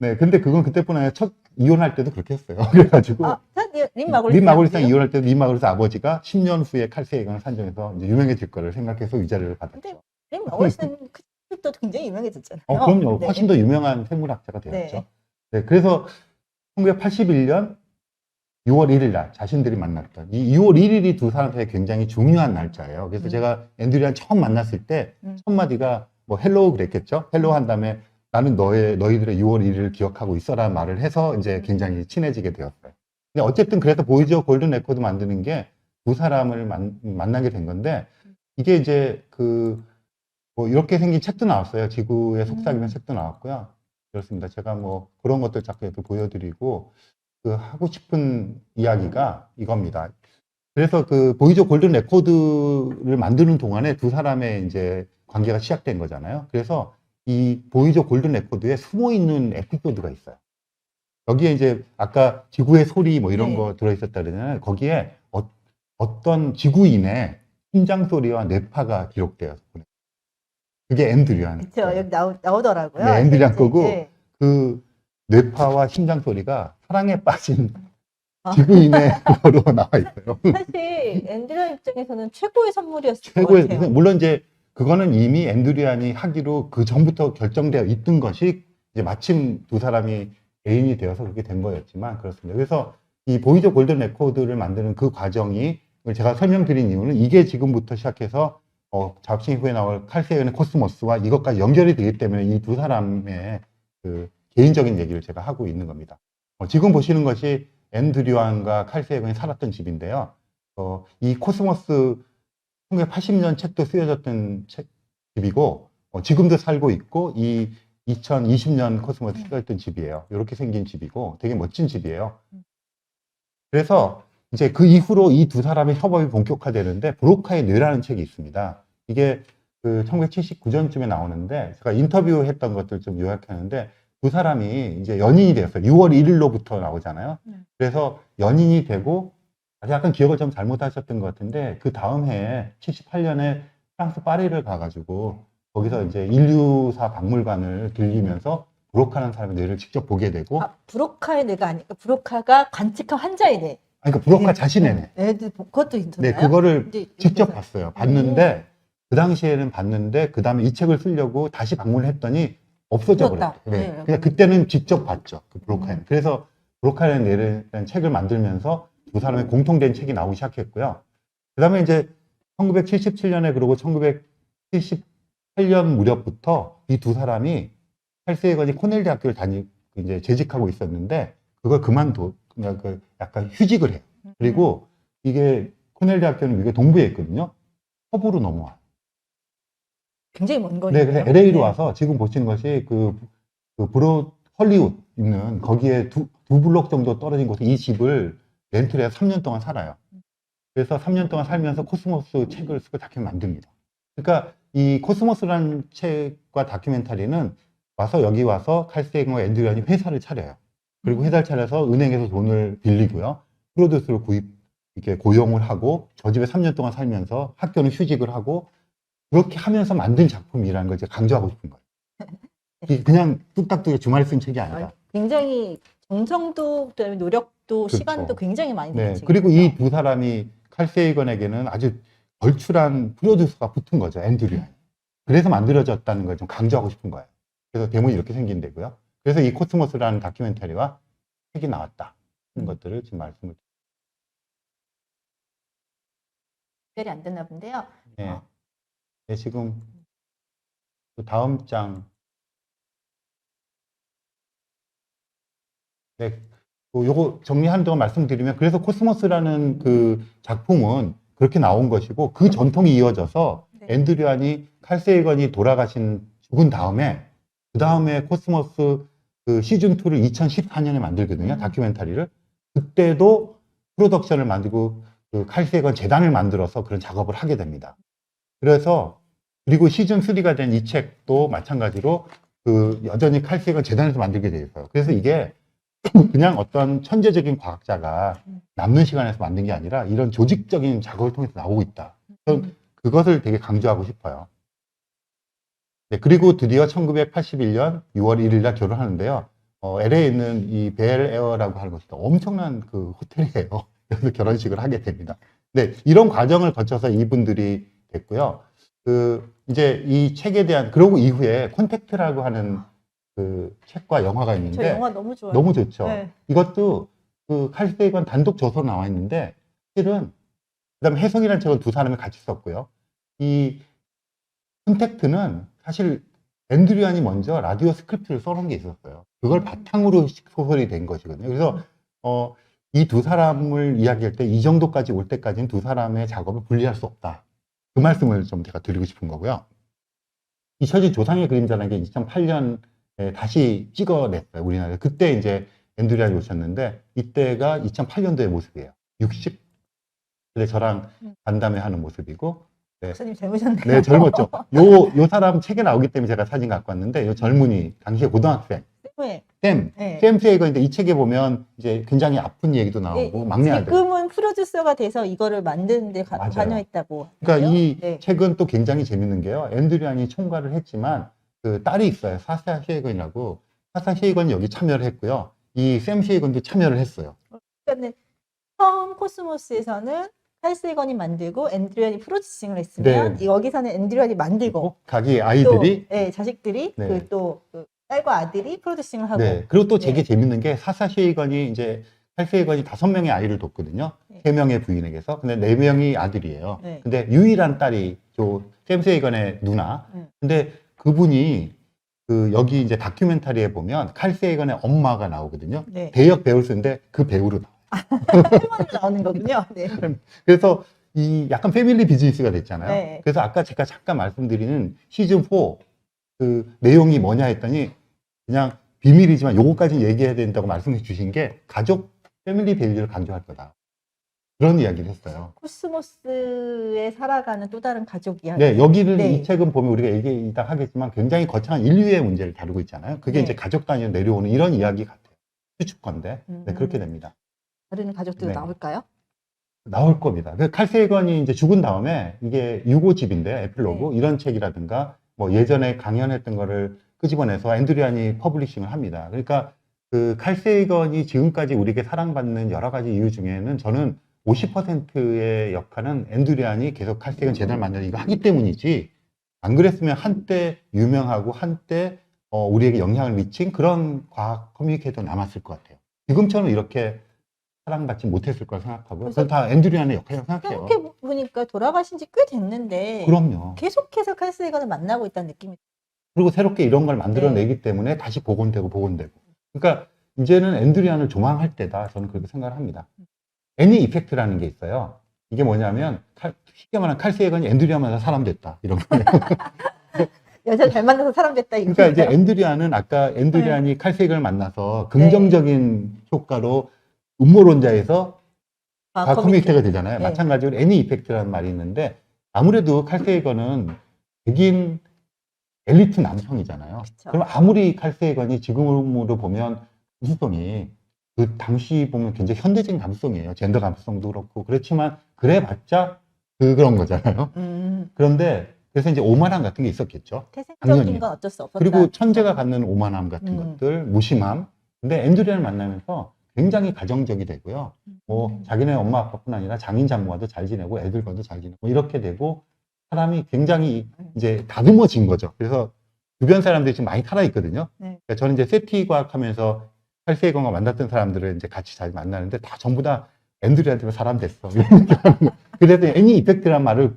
네, 근데 그건 그때뿐 아니라 첫 이혼할 때도 그렇게 했어요. 그래가지고 아, 린 마골리. 린 마구리상 이혼할 때도 린 마구리상 아버지가 10년 후에 칼세이건을 산정해서 이제 유명해질 거를 생각해서 위자료를 받았죠. 근데 린 마골리는 그때도 굉장히 유명해졌잖아요. 어, 그럼요. 네. 훨씬 더 유명한 생물학자가 되었죠. 네. 네. 그래서 1981년 6월 1일 날 자신들이 만났던 이 6월 1일이 두 사람 사이에 굉장히 중요한 날짜예요. 그래서 음. 제가 앤드리안 처음 만났을 때 음. 첫 마디가 뭐 헬로우 그랬겠죠. 헬로우 한 다음에 나는 너의 너희들의 6월 1일을 기억하고 있어라 말을 해서 음. 이제 굉장히 친해지게 되었어요. 근데 어쨌든 그래서 보이저 골든 레코드 만드는 게 두 사람을 만, 만나게 된 건데 이게 이제 그 뭐 이렇게 생긴 책도 나왔어요. 지구의 속삭이는 음. 책도 나왔고요. 그렇습니다. 제가 뭐 그런 것들 자꾸 이렇게 보여드리고 그 하고 싶은 이야기가 이겁니다. 그래서 그 보이저 골든 레코드를 만드는 동안에 두 사람의 이제 관계가 시작된 거잖아요. 그래서 이 보이저 골든 레코드에 숨어 있는 에피소드가 있어요. 여기에 이제 아까 지구의 소리 뭐 이런 네. 거 들어있었다 그러잖아요. 거기에 어, 어떤 지구인의 심장 소리와 뇌파가 기록되어서 보내. 그게 앤드리안. 그렇죠. 여기 나오, 나오더라고요. 네, 앤드리안 이제, 거고. 네. 그 뇌파와 심장 소리가 사랑에 빠진 아. 지구인의 거로 나와 있어요. 사실 앤드리안 입장에서는 최고의 선물이었을 최고의. 물론 이제 그거는 이미 앤드리안이 하기로 그 전부터 결정되어 있던 것이 이제 마침 두 사람이 애인이 되어서 그렇게 된 거였지만 그렇습니다. 그래서 이 보이저 골든 레코드를 만드는 그 과정이 제가 설명드린 이유는 이게 지금부터 시작해서 어, 잡싱 후에 나올 칼세연의 코스모스와 이것까지 연결이 되기 때문에 이 두 사람의 그 개인적인 얘기를 제가 하고 있는 겁니다. 어, 지금 보시는 것이 앤드류안과 칼세연이 살았던 집인데요. 어, 이 코스모스 1980년 책도 쓰여졌던 책, 집이고 어, 지금도 살고 있고 이 2020년 코스모스 쓰여졌던 집이에요. 이렇게 생긴 집이고 되게 멋진 집이에요. 그래서 이제 그 이후로 이 두 사람의 협업이 본격화되는데 브로카의 뇌라는 책이 있습니다. 이게 그 1979년쯤에 나오는데 제가 인터뷰했던 것들 좀 요약하는데 두 사람이 이제 연인이 되었어요. 6월 1일로부터 나오잖아요. 네. 그래서 연인이 되고 약간 기억을 좀 잘못하셨던 것 같은데 그 다음 해에 78년에 프랑스 파리를 가가지고 거기서 이제 인류사 박물관을 들리면서 브로카라는 사람의 뇌를 직접 보게 되고 아, 브로카의 뇌가 아니까 브로카가 관측한 환자의 뇌. 아니, 그러니까 브로카 자신의 뇌. 애들 그것도 있었나요? 네, 그거를 이제 직접 그래서- 봤어요. 봤는데 그 당시에는 봤는데 그 다음에 이 책을 쓰려고 다시 방문을 했더니 없어져 없었다. 버렸어요. 네. 네. 그냥 그때는 직접 봤죠. 그 브로카의. 음. 그래서 브로카의 뇌라는 책을 만들면서 두 사람의 공통된 책이 나오기 시작했고요. 그 다음에 이제 1977년에 그러고 1978년 무렵부터 이 두 사람이 헬세이건이 코넬 대학교를 다니 이제 재직하고 있었는데 그걸 그만둬 그냥 그 약간 휴직을 해요. 그리고 이게 코넬 대학교는 미국 동부에 있거든요. 서부로 넘어와. 굉장히 먼 네, 거리예요. 그래서 LA로 와서 지금 보시는 것이 그, 그 브로 헐리우드 있는 거기에 두, 두 블록 정도 떨어진 곳에 이 집을 렌트를 해서 3년 동안 살아요. 그래서 3년 동안 살면서 코스모스 책을 쓰고 다큐멘터리 만듭니다. 그러니까 이 코스모스라는 책과 다큐멘터리는 와서 여기 와서 칼세이건과 앤드류안이 회사를 차려요. 그리고 회사를 차려서 은행에서 돈을 빌리고요. 프로듀스를 구입, 이렇게 고용을 하고 저 집에 3년 동안 살면서 학교는 휴직을 하고 그렇게 하면서 만든 작품이라는 걸 제가 강조하고 싶은 거예요. 그냥 뚝딱뚝 주말에 쓴 책이 아니라. 아, 굉장히 정성도 노력 도 그렇죠. 시간도 굉장히 많이 네. 들지. 그리고 이 두 사람이 칼세이건에게는 아주 걸출한 프로듀서가 붙은 거죠. 앤드류안이. 그래서 만들어졌다는 걸 좀 강조하고 싶은 거예요. 그래서 대문이 이렇게 생긴 데고요. 그래서 이 코스모스라는 다큐멘터리와 책이 나왔다. 하는 것들을 지금 말씀을 특별히 안 됐나 본데요. 네. 어. 네, 지금 그 다음 장. 네, 그 요거 정리한 동안 말씀드리면 그래서 코스모스라는 그 작품은 그렇게 나온 것이고 그 전통이 이어져서 네. 앤드류안이 칼세이건이 돌아가신 죽은 다음에 그 다음에 코스모스 그 시즌 2를 2014년에 만들거든요. 음. 다큐멘터리를 그때도 프로덕션을 만들고 그 칼세이건 재단을 만들어서 그런 작업을 하게 됩니다. 그래서 그리고 시즌 3가 된 이 책도 마찬가지로 그 여전히 칼세이건 재단에서 만들게 돼 있어요. 그래서 이게 그냥 어떤 천재적인 과학자가 남는 시간에서 만든 게 아니라 이런 조직적인 작업을 통해서 나오고 있다. 저는 그것을 되게 강조하고 싶어요. 네, 그리고 드디어 1981년 6월 1일 날 결혼하는데요. 어, LA에 있는 이 벨 에어라고 하는 곳이 엄청난 그 호텔이에요. 여기서 결혼식을 하게 됩니다. 네, 이런 과정을 거쳐서 이분들이 됐고요. 그 이제 이 책에 대한 그러고 이후에 콘택트라고 하는 그 책과 영화가 저 있는데 영화 너무 좋아요. 너무 좋죠. 네. 이것도 그 칼세이건 단독 저서로 나와 있는데 실은 그다음에 해석이라는 책은 두 사람이 같이 썼고요. 이 콘택트는 사실 앤드류안이 먼저 라디오 스크립트를 써놓은 게 있었어요. 그걸 음. 바탕으로 소설이 된 것이거든요. 그래서 어, 이 두 사람을 이야기할 때 이 정도까지 올 때까지는 두 사람의 작업을 분리할 수 없다. 그 말씀을 좀 제가 드리고 싶은 거고요. 잊혀진 조상의 그림자라는 게 2008년에 다시 찍어냈어요. 우리나라에. 그때 이제 앤드류안이 오셨는데 이때가 2008년도의 모습이에요. 60. 근데 저랑 음. 간담회 하는 모습이고 목사님 젊으셨네요. 네, 젊었죠. 요, 요 사람 책에 나오기 때문에 제가 사진 갖고 왔는데, 요 젊은이, 당시에 고등학생, 네. 샘, 네. 샘 세이건인데 이 책에 보면 이제 굉장히 아픈 얘기도 나오고, 네, 막내 아들. 지금은 프로듀서가 돼서 이거를 만드는데. 관여했다고. 그러니까 하네요. 이 네. 책은 또 굉장히 재밌는 게요. 앤드류안이 총괄을 했지만, 그 딸이 있어요. 사사 쉐이건이라고. 사사 쉐이건이 여기 참여를 했고요. 이샘 쉐이건도 참여를 했어요. 그러니까는 처음 코스모스에서는 칼세건이 만들고 앤드류안이 프로듀싱을 했으면 네. 여기서는 앤드류안이 만들고 자기 아이들이 또, 네, 자식들이 네. 그또 그 딸과 아들이 프로듀싱을 하고 네. 그리고 또 되게 네. 재밌는 게 사사 쉐이건이 이제 팔세이건이 다섯 명의 아이를 뒀거든요. 네. 세 명의 부인에게서. 근데 네 명이 아들이에요. 네. 근데 유일한 딸이 저 샘 세이건의 누나. 음. 근데 그분이 그 여기 이제 다큐멘터리에 보면 칼 세이건의 엄마가 나오거든요. 네. 대역 배우를 쓰는데 그 배우로 나와요. 할머니로 나오는 거군요. 네. 그래서 이 약간 패밀리 비즈니스가 됐잖아요. 네. 그래서 아까 제가 잠깐 말씀드리는 시즌 4그 내용이 뭐냐 했더니 그냥 비밀이지만 요거까지 얘기해야 된다고 말씀해 주신 게 가족 패밀리 밸류를 강조할 거다. 그런 이야기를 했어요. 코스모스에 살아가는 또 다른 가족 이야기. 네, 여기를 네. 이 책은 보면 우리가 얘기 이따 하겠지만 굉장히 거창한 인류의 문제를 다루고 있잖아요. 그게 네. 이제 가족 단위로 내려오는 이런 이야기 같아요. 추측건데. 네, 음. 그렇게 됩니다. 다른 가족들 네. 나올까요? 나올 겁니다. 그 칼세이건이 이제 죽은 다음에 이게 유고집인데 에필로그 네. 이런 책이라든가 뭐 예전에 강연했던 거를 끄집어내서 앤드리안이 퍼블리싱을 합니다. 그러니까 그 칼세이건이 지금까지 우리에게 사랑받는 여러 가지 이유 중에는 저는 50%의 역할은 앤드리안이 계속 칼세이건 제대로 만드는 이거 하기 때문이지 안 그랬으면 한때 유명하고 한때 어, 우리에게 영향을 미친 그런 과학 커뮤니케이터 남았을 것 같아요. 지금처럼 이렇게 사랑받지 못했을 거라 생각하고요. 그래서 그건 다 앤드리안의 역할이라고 생각해요. 생각해 보니까 돌아가신 지 꽤 됐는데 그럼요. 계속해서 칼세이건을 만나고 있다는 느낌이 그리고 새롭게 이런 걸 만들어내기 네. 때문에 다시 복원되고 복원되고. 그러니까 이제는 앤드리안을 조망할 때다. 저는 그렇게 생각을 합니다. 애니 이펙트라는 게 있어요. 이게 뭐냐면 칼, 쉽게 말하면 칼세이건이 앤드리안마다 사람 됐다. 이런 거예요. 여자 잘 만나서 사람 됐다 이거. 그러니까 이제 앤드리안은 아까 앤드리안이 네. 칼세이건을 만나서 긍정적인 효과로 음모론자에서 과학 커뮤니티가 되잖아요. 네. 마찬가지로 애니 이펙트라는 말이 있는데 아무래도 칼세이건은 백인 엘리트 남성이잖아요. 그럼 아무리 칼세이건이 지금으로 보면 감수성이 그 당시 보면 굉장히 현대적인 감수성이에요. 젠더 감수성도 그렇고 그렇지만 그래봤자 그 그런 거잖아요. 음, 그런데 그래서 이제 오만함 같은 게 있었겠죠. 태생적인. 건 어쩔 수 없었다. 그리고 천재가 갖는 오만함 같은 음. 것들, 무심함. 근데 앤드리안을 만나면서 굉장히 가정적이 되고요. 뭐 음. 자기네 엄마 아빠뿐 아니라 장인 장모와도 잘 지내고 애들과도 잘 지내고 뭐 이렇게 되고 사람이 굉장히 이제 다듬어진 거죠. 그래서 주변 사람들이 지금 많이 살아 있거든요. 네. 그러니까 저는 이제 세티 과학하면서 팔세이건과 만났던 사람들을 이제 같이 잘 만나는데 다 전부 다 앤드리한테 사람 됐어. 그래서 애니 이펙트란 말을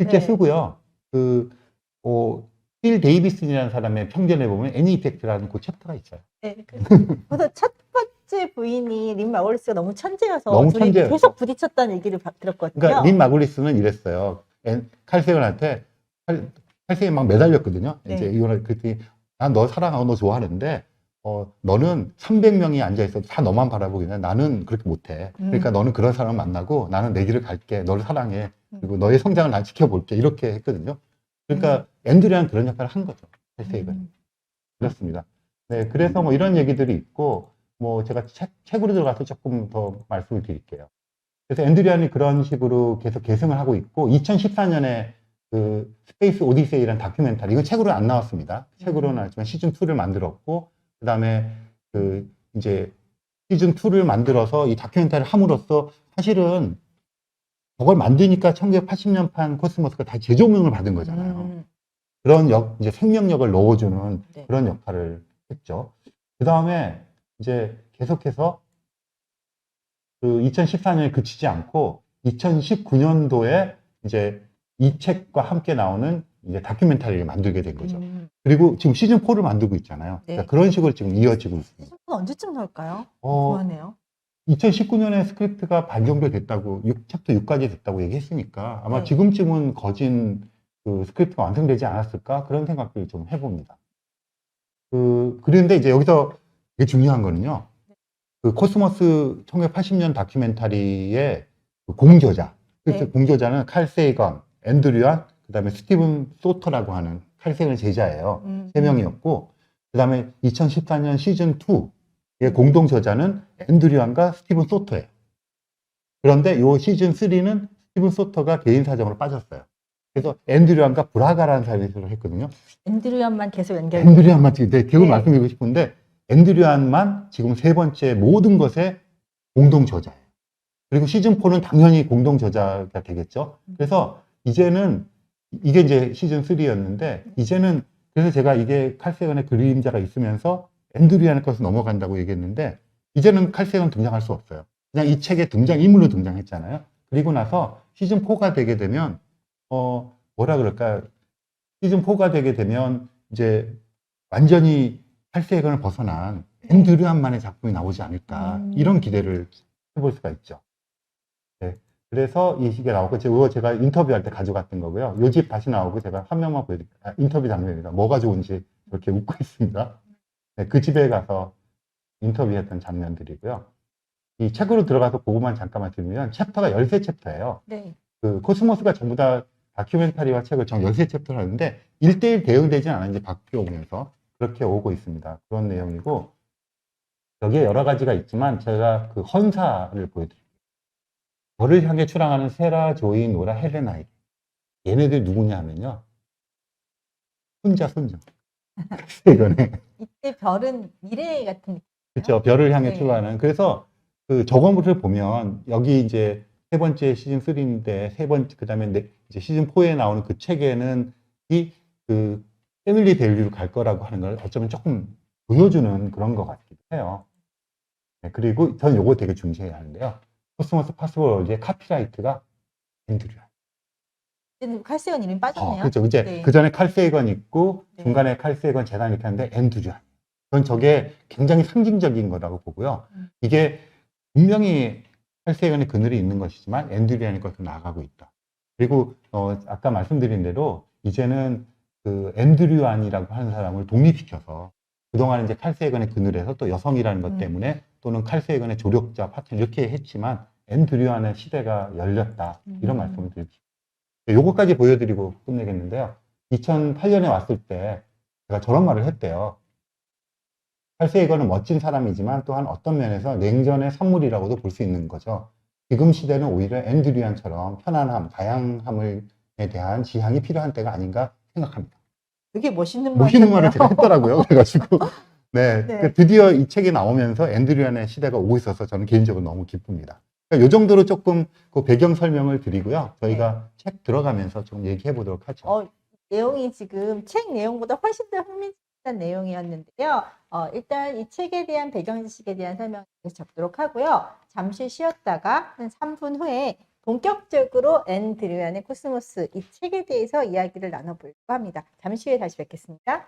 실제 네. 쓰고요. 그, 어, 필 데이비슨이라는 사람의 평전에 보면 애니 이펙트라는 그 챕터가 있어요. 네, 그- 그래서 첫 번째 부인이 린 마울리스가 너무 천재여서 너무 천재였죠. 계속 부딪혔다는 얘기를 바- 들었거든요. 그러니까 린 마글리스는 이랬어요. 앤- 칼세건한테 칼, 칼세건 막 매달렸거든요. 네. 이제 이거를 그랬더니 난 너 사랑하고 너 좋아하는데 어 너는 300명이 앉아 있어도 다 너만 바라보기는 나는 그렇게 못해. 그러니까 음. 너는 그런 사람 만나고 나는 내 길을 갈게. 너를 사랑해. 음. 그리고 너의 성장을 난 지켜볼게. 이렇게 했거든요. 그러니까 앤드리안 그런 역할을 한 거죠. 칼세건. 음. 그렇습니다. 네, 그래서 뭐 이런 얘기들이 있고, 뭐 제가 책, 책으로 들어가서 조금 더 말씀을 드릴게요. 그래서 앤드리안이 그런 식으로 계속 계승을 하고 있고, 2014년에 그 스페이스 오디세이라는 다큐멘터리, 이건 책으로 안 나왔습니다. 책으로는 음. 알지만 시즌2를 만들었고, 그 다음에 그 이제 시즌 2를 만들어서 이 다큐멘터리를 함으로써 사실은 저걸 만드니까 1980년판 코스모스가 다 재조명을 받은 거잖아요. 음, 그런 역, 이제 생명력을 넣어주는 네. 그런 역할을 했죠. 그 다음에 이제 계속해서 그 2014년에 그치지 않고 2019년도에 이제 이 책과 함께 나오는 이제 다큐멘터리를 만들게 된 거죠. 음. 그리고 지금 시즌 4를 만들고 있잖아요. 네. 그러니까 그런 식으로 지금 이어지고 있습니다. 시즌 4 언제쯤 나올까요? 어, 좋아하네요. 2019년에 스크립트가 반정도 됐다고, 6, 챕터 6까지 됐다고 얘기했으니까 아마 네. 지금쯤은 거진 그 스크립트가 완성되지 않았을까? 그런 생각을 좀 해봅니다. 그, 그런데 이제 여기서 되게 중요한 거는요. 그 코스모스 1980년 다큐멘터리의 그 공저자. 네. 공저자는 칼 세이건, 앤드류안, 그 다음에 스티븐 소터라고 하는 칼 세이건의 제자예요. 음, 세 명이었고, 그 다음에 2014년 시즌 2의 공동 저자는 앤드류안과 스티븐 소터예요. 그런데 요 시즌 3는 스티븐 소터가 개인 사정으로 빠졌어요. 그래서 앤드류안과 브라가라는 사람이 했거든요. 앤드류안만 계속 연결. 앤드류안만 지금 네, 그걸 네. 말씀드리고 싶은데 앤드류안만 지금 세 번째 모든 것의 공동 저자예요. 그리고 시즌 4는 당연히 공동 저자가 되겠죠. 그래서 이제는 이게 이제 시즌 3였는데 이제는 그래서 제가 이게 칼세건의 그림자가 있으면서 앤드류안의 것으로 넘어간다고 얘기했는데 이제는 칼세건 등장할 수 없어요. 그냥 이 책의 등장 인물로 등장했잖아요. 그리고 나서 시즌 4가 되게 되면 어 뭐라 그럴까 시즌 4가 되게 되면 이제 완전히 칼세건을 벗어난 앤드류안만의 작품이 나오지 않을까 음. 이런 기대를 해볼 수가 있죠. 네. 그래서 이 시기에 나오고 제가 제가 인터뷰할 때 가져갔던 거고요. 요 집 다시 나오고 제가 한 명만 보여드릴게요. 아, 인터뷰 장면입니다. 뭐가 좋은지 이렇게 웃고 있습니다. 네, 그 집에 가서 인터뷰했던 장면들이고요. 이 책으로 들어가서 보고만 잠깐만 들으면 챕터가 13챕터예요. 네. 그 코스모스가 전부 다 다큐멘터리와 책을 정 13챕터를 하는데 1대1 대응되진 않았는지 바뀌어 오면서 그렇게 오고 있습니다. 그런 내용이고 여기에 여러 가지가 있지만 제가 그 헌사를 보여드릴게요. 저를 향해 출항하는 세라, 조이, 노라, 헬레나에게 얘네들 누구냐 하면요. 손자, 손자. 이거네. 이때 별은 미래 같은 느낌. 그렇죠. 별을 향해 네. 출발하는. 그래서 그 저거를 보면 여기 이제 세 번째 시즌 3인데 세 번째 그다음에 네- 이제 시즌 4에 나오는 그 책에는 이그 패밀리 밸류로 갈 거라고 하는 걸 어쩌면 조금 보여주는 그런 것 같기도 해요. 네, 그리고 저는 요거 되게 중시해야 하는데요. 코스모스 파스월드의 카피라이트가 앤드류야. 이제는 칼세건 이름이 어, 빠졌네요. 그렇죠. 이제 네. 그 전에 칼세이건 있고 네. 중간에 칼세이건 재단 이렇게 하는데 앤드류안. 전 저게 굉장히 상징적인 거라고 보고요. 음. 이게 분명히 칼세이건의 그늘이 있는 것이지만 앤드류안의 것으로 나아가고 있다. 그리고 어, 아까 말씀드린 대로 이제는 그 앤드류안이라고 하는 사람을 독립시켜서 그동안 이제 칼세이건의 그늘에서 또 여성이라는 것 음. 때문에 또는 칼세이건의 조력자 파트너 이렇게 했지만 앤드류안의 시대가 열렸다. 이런 음. 말씀을 드리고 싶습니다. 요거까지 보여드리고 끝내겠는데요. 2008년에 왔을 때 제가 저런 말을 했대요. 칼세이건은 멋진 사람이지만 또한 어떤 면에서 냉전의 선물이라고도 볼 수 있는 거죠. 지금 시대는 오히려 앤드류안처럼 편안함, 다양함에 대한 지향이 필요한 때가 아닌가 생각합니다. 되게 멋있는 말. 멋있는 말을 제가 했더라고요. 그래가지고. 네. 네. 그 드디어 이 책이 나오면서 앤드류안의 시대가 오고 있어서 저는 개인적으로 너무 기쁩니다. 그러니까 요 정도로 조금 그 배경 설명을 드리고요. 저희가 책 들어가면서 좀 얘기해 보도록 하죠. 어, 내용이 지금 책 내용보다 훨씬 더 흥미진진한 내용이었는데요. 어, 일단 이 책에 대한 배경 지식에 대한 설명을 접도록 하고요. 잠시 쉬었다가 한 3분 후에 본격적으로 앤 드류안의 코스모스 이 책에 대해서 이야기를 나눠보려고 합니다. 잠시 후에 다시 뵙겠습니다.